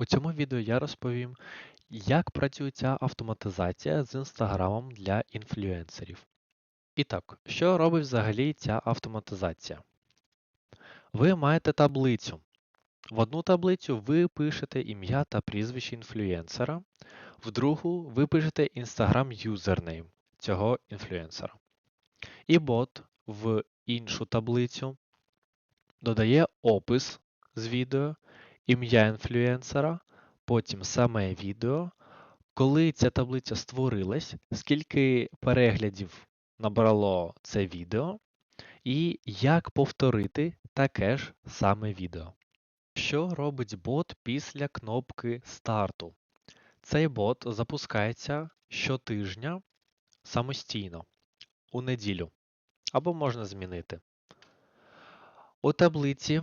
У цьому відео я розповім, як працює ця автоматизація з інстаграмом для інфлюенсерів. І так, що робить взагалі ця автоматизація? Ви маєте таблицю. В одну таблицю ви пишете ім'я та прізвище інфлюенсера, в другу ви пишете Instagram юзернейм цього інфлюенсера. І бот в іншу таблицю додає опис з відео, ім'я інфлюенсера, потім саме відео, коли ця таблиця створилась, скільки переглядів набрало це відео, і як повторити таке ж саме відео. Що робить бот після кнопки старту? Цей бот запускається щотижня самостійно у неділю, або можна змінити. У таблиці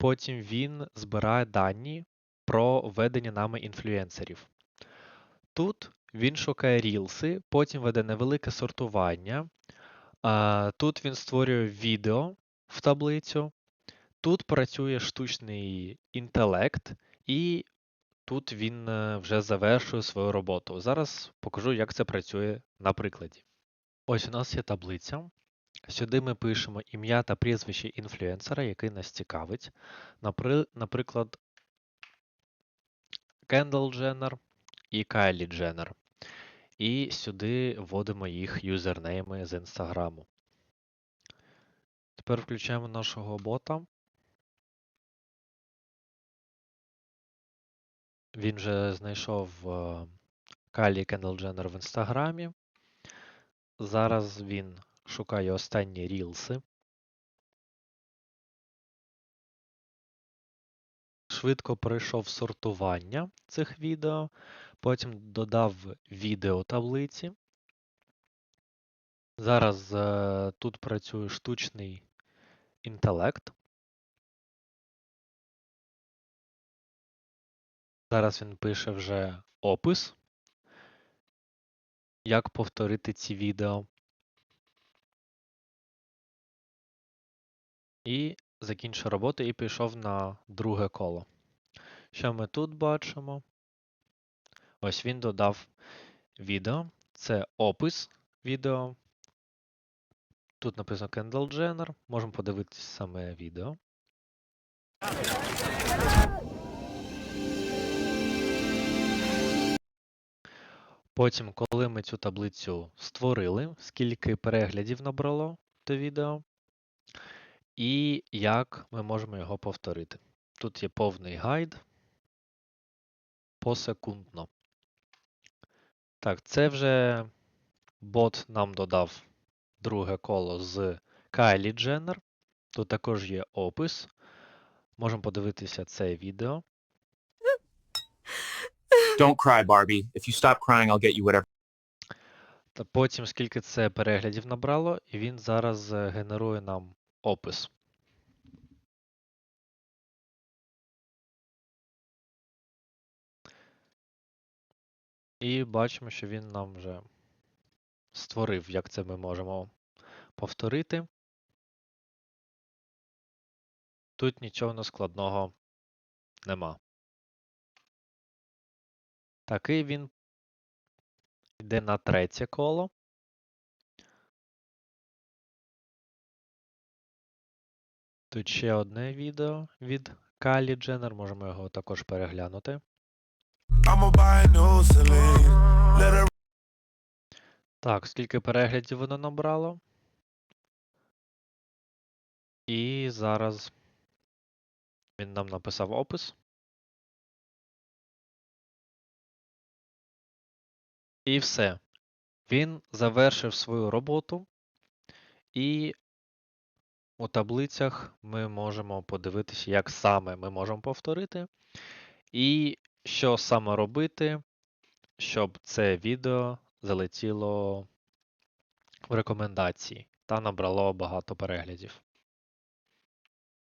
потім він збирає дані про ведення нами інфлюенсерів. Тут він шукає рілси, потім веде невелике сортування. Тут він створює відео в таблицю. Тут працює штучний інтелект, і тут він е, вже завершує свою роботу. Зараз покажу, як це працює на прикладі. Ось у нас є таблиця. Сюди ми пишемо ім'я та прізвище інфлюенсера, який нас цікавить. Наприклад, Кендалл Дженнер і Кайлі Дженнер. І сюди вводимо їх юзернейми з інстаграму. Тепер включаємо нашого бота. Він вже знайшов е, Кайлі Кендалл Дженнер в інстаграмі. Зараз він шукає останні рілси. Швидко пройшов сортування цих відео, потім додав відео таблиці. Зараз е, тут працює штучний інтелект. Зараз він пише вже опис, як повторити ці відео. І закінчив роботу і пішов на друге коло. Що ми тут бачимо? Ось він додав відео. Це опис відео. Тут написано Kendall Jenner. Можемо подивитися саме відео. Потім, коли ми цю таблицю створили, скільки переглядів набрало те відео, і як ми можемо його повторити. Тут є повний гайд посекундно. Так, це вже бот нам додав друге коло з Кайлі Дженнер. Тут також є опис. Можемо подивитися це відео. Don't cry, Barbie. If you stop crying, I'll get you whatever. Та потім, скільки це переглядів набрало, і він зараз е, генерує нам опис. І бачимо, що він нам вже створив, як це ми можемо повторити. Тут нічого складного нема. Такий він йде на третє коло. Тут ще одне відео від Кайлі Дженнер, можемо його також переглянути. Her Так, скільки переглядів воно набрало? І зараз він нам написав опис. І все. Він завершив свою роботу, і у таблицях ми можемо подивитися, як саме ми можемо повторити, і що саме робити, щоб це відео залетіло в рекомендації та набрало багато переглядів.